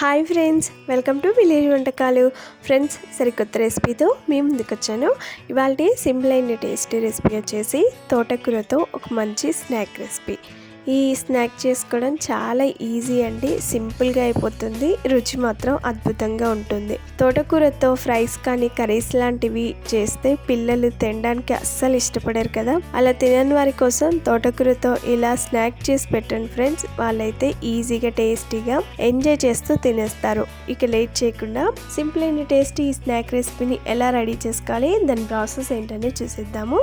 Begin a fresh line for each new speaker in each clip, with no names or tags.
Hi friends welcome to village వంటకాలు. Friends సరికొత్త రెసిపీతో మేము ముందుకు వచ్చాను ఇవాళ సింపుల్ అయిన టేస్టీ రెసిపీ వచ్చేసి తోటకూరతో ఒక మంచి స్నాక్ రెసిపీ. ఈ స్నాక్ చేసుకోవడం చాలా ఈజీ అండి. సింపుల్గా అయిపోతుంది. రుచి మాత్రం అద్భుతంగా ఉంటుంది. తోటకూరతో ఫ్రైస్ కానీ కర్రీస్ లాంటివి చేస్తే పిల్లలు తినడానికి అస్సలు ఇష్టపడరు కదా. అలా తినని వారి కోసం తోటకూరతో ఇలా స్నాక్ చేసి పెట్టండి ఫ్రెండ్స్. వాళ్ళైతే ఈజీగా టేస్టీగా ఎంజాయ్ చేస్తూ తినేస్తారు. ఇక లేట్ చేయకుండా సింపుల్ అయిన టేస్టీ ఈ స్నాక్ రెసిపీని ఎలా రెడీ చేసుకోవాలి దాని ప్రాసెస్ ఏంటనే చూసేద్దాము.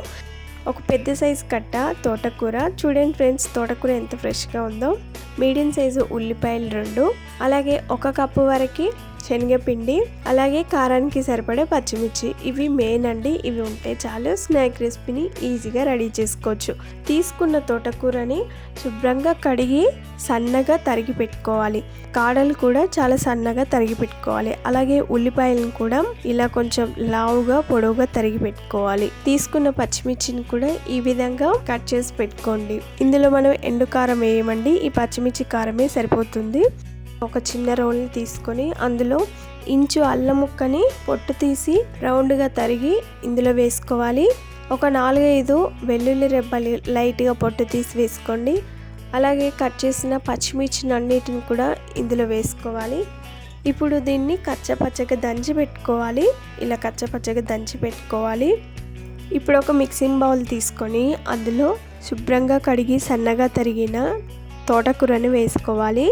ఒక పెద్ద సైజు కట్ట తోటకూర. చూడండి ఫ్రెండ్స్ తోటకూర ఎంత ఫ్రెష్గా ఉందో. మీడియం సైజు ఉల్లిపాయలు రెండు. అలాగే ఒక కప్పు వరకు శనగపిండి అలాగే కారానికి సరిపడే పచ్చిమిర్చి. ఇవి మెయిన్ అండి. ఇవి ఉంటే చాలు స్నాక్ రెసిపీని ఈజీగా రెడీ చేసుకోవచ్చు. తీసుకున్న తోటకూరని శుభ్రంగా కడిగి సన్నగా తరిగి పెట్టుకోవాలి. కాడలు కూడా చాలా సన్నగా తరిగి పెట్టుకోవాలి. అలాగే ఉల్లిపాయలను కూడా ఇలా కొంచెం లావుగా పొడవుగా తరిగి పెట్టుకోవాలి. తీసుకున్న పచ్చిమిర్చిని కూడా ఈ విధంగా కట్ చేసి పెట్టుకోండి. ఇందులో మనం ఎండు కారం వేయమండి. ఈ పచ్చిమిర్చి కారమే సరిపోతుంది. ఒక చిన్న రోల్ని తీసుకొని అందులో ఇంచు అల్లం ముక్కని పొట్టు తీసి రౌండ్గా తరిగి ఇందులో వేసుకోవాలి. ఒక నాలుగైదు వెల్లుల్లి రెబ్బలు లైట్గా పొట్టు తీసి వేసుకోండి. అలాగే కట్ చేసిన పచ్చిమిర్చిని అన్నిటిని కూడా ఇందులో వేసుకోవాలి. ఇప్పుడు దీన్ని కచ్చపచ్చగా దంచి పెట్టుకోవాలి. ఇలా కచ్చపచ్చగా దంచి పెట్టుకోవాలి. ఇప్పుడు ఒక మిక్సింగ్ బౌల్ తీసుకొని అందులో శుభ్రంగా కడిగి సన్నగా తరిగిన తోటకూరని వేసుకోవాలి.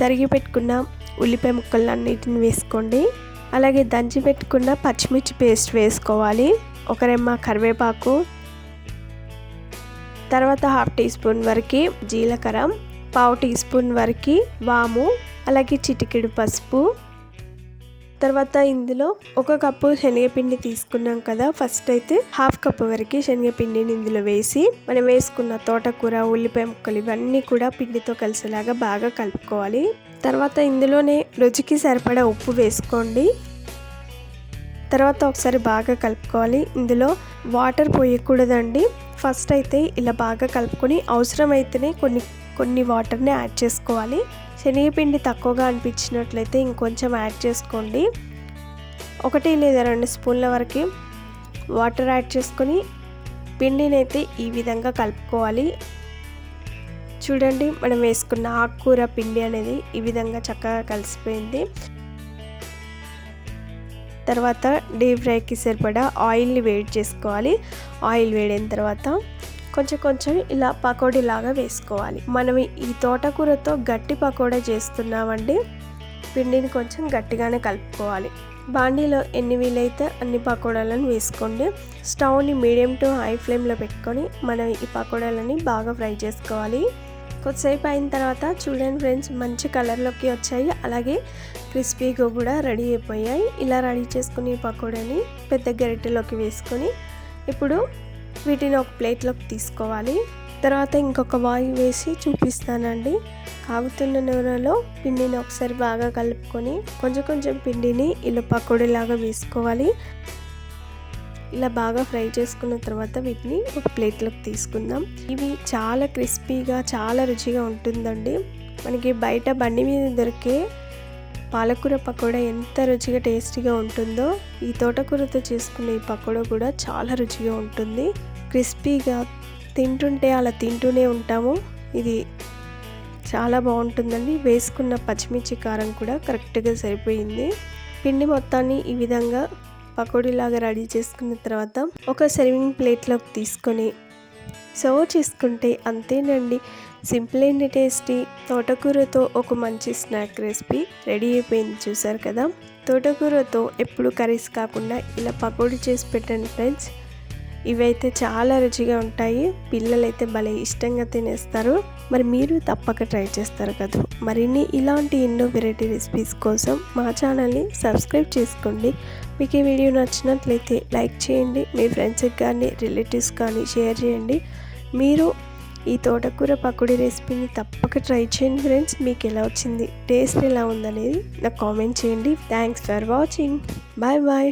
తరిగి పెట్టుకున్న ఉల్లిపాయ ముక్కలు అన్నిటిని వేసుకోండి. అలాగే దంచి పెట్టుకున్న పచ్చిమిర్చి పేస్ట్ వేసుకోవాలి. ఒక రెమ్మ కరివేపాకు. తర్వాత హాఫ్ టీ స్పూన్ వరకు జీలకర్ర. పావు టీ స్పూన్ వరకు వాము. అలాగే చిటికెడు పసుపు. తర్వాత ఇందులో ఒక కప్పు శనగపిండి తీసుకున్నాం కదా. ఫస్ట్ అయితే హాఫ్ కప్ వరకు శనగపిండిని ఇందులో వేసి మనం వేసుకున్న తోటకూర ఉల్లిపాయ ముక్కలు ఇవన్నీ కూడా పిండితో కలిసేలాగా బాగా కలుపుకోవాలి. తర్వాత ఇందులోనే రుచికి సరిపడా ఉప్పు వేసుకోండి. తర్వాత ఒకసారి బాగా కలుపుకోవాలి. ఇందులో వాటర్ పోయకూడదండి. ఫస్ట్ అయితే ఇలా బాగా కలుపుకొని అవసరమైతేనే కొన్ని కొన్ని వాటర్ని యాడ్ చేసుకోవాలి. శనగపిండి తక్కువగా అనిపించినట్లయితే ఇంకొంచెం యాడ్ చేసుకోండి. ఒకటి లేదా రెండు స్పూన్ల వరకు వాటర్ యాడ్ చేసుకొని పిండిని అయితే ఈ విధంగా కలుపుకోవాలి. చూడండి మనం వేసుకున్న ఆకుకూర పిండి అనేది ఈ విధంగా చక్కగా కలిసిపోయింది. తర్వాత డీప్ ఫ్రైకి సరిపడా ఆయిల్ని వేడి చేసుకోవాలి. ఆయిల్ వేడైన తర్వాత కొంచెం కొంచెం ఇలా పకోడీ లాగా వేసుకోవాలి. మనం ఈ తోటకూరతో గట్టి పకోడా చేస్తున్నామండి. పిండిని కొంచెం గట్టిగానే కలుపుకోవాలి. బాండీలో ఎన్ని వీలైతే అన్ని పకోడాలను వేసుకోండి. స్టవ్ని మీడియం టు హై ఫ్లేమ్లో పెట్టుకొని మనం ఈ పకోడాలని బాగా ఫ్రై చేసుకోవాలి. కొద్దిసేపు అయిన తర్వాత చూడండి ఫ్రెండ్స్ మంచి కలర్లోకి వచ్చాయి. అలాగే క్రిస్పీగా కూడా రెడీ అయిపోయాయి. ఇలా రెడీ చేసుకుని పకోడాని పెద్ద గరిటెలోకి వేసుకొని ఇప్పుడు వీటిని ఒక ప్లేట్లోకి తీసుకోవాలి. తర్వాత ఇంకొక వాయి వేసి చూపిస్తానండి. కాగుతున్న నూనెలో పిండిని ఒకసారి బాగా కలుపుకొని కొంచెం కొంచెం పిండిని ఇలా పకోడీలాగా వేసుకోవాలి. ఇలా బాగా ఫ్రై చేసుకున్న తర్వాత వీటిని ఒక ప్లేట్లోకి తీసుకుందాం. ఇవి చాలా క్రిస్పీగా చాలా రుచిగా ఉంటుందండి. మనకి బయట బండి మీద దొరికే పాలకూర పకోడా ఎంత రుచిగా టేస్టీగా ఉంటుందో ఈ తోటకూరతో చేసుకునే ఈ పకోడా కూడా చాలా రుచిగా ఉంటుంది. క్రిస్పీగా తింటుంటే అలా తింటూనే ఉంటాము. ఇది చాలా బాగుంటుందండి. వేసుకున్న పచ్చిమిర్చి కారం కూడా కరెక్ట్గా సరిపోయింది. పిండి మొత్తాన్ని ఈ విధంగా పకోడీలాగా రెడీ చేసుకున్న తర్వాత ఒక సర్వింగ్ ప్లేట్లోకి తీసుకొని సర్వ్ చేసుకుంటే అంతేనండి. సింపుల్ అండ్ టేస్టీ తోటకూరతో ఒక మంచి స్నాక్ రెసిపీ రెడీ అయిపోయింది చూసారు కదా. తోటకూరతో ఎప్పుడు కర్రీస్ కాకుండా ఇలా పకోడీ చేసి పెట్టండి ఫ్రెండ్స్. ఇవైతే చాలా రుచిగా ఉంటాయి. పిల్లలైతే భలే ఇష్టంగా తినేస్తారు. మరి మీరు తప్పక ట్రై చేస్తారు కదా. మరిన్ని ఇలాంటి ఎన్నో వెరైటీ రెసిపీస్ కోసం మా ఛానల్ని సబ్స్క్రైబ్ చేసుకోండి. మీకు ఈ వీడియో నచ్చినట్లయితే లైక్ చేయండి. మీ ఫ్రెండ్స్కి కానీ రిలేటివ్స్ కానీ షేర్ చేయండి. మీరు ఈ తోటకూర పకోడీ రెసిపీని తప్పక ట్రై చేయండి ఫ్రెండ్స్ మీకు ఎలా వచ్చింది టేస్ట్ ఎలా ఉందనేది నాకు కామెంట్ చేయండి. Thanks for watching bye bye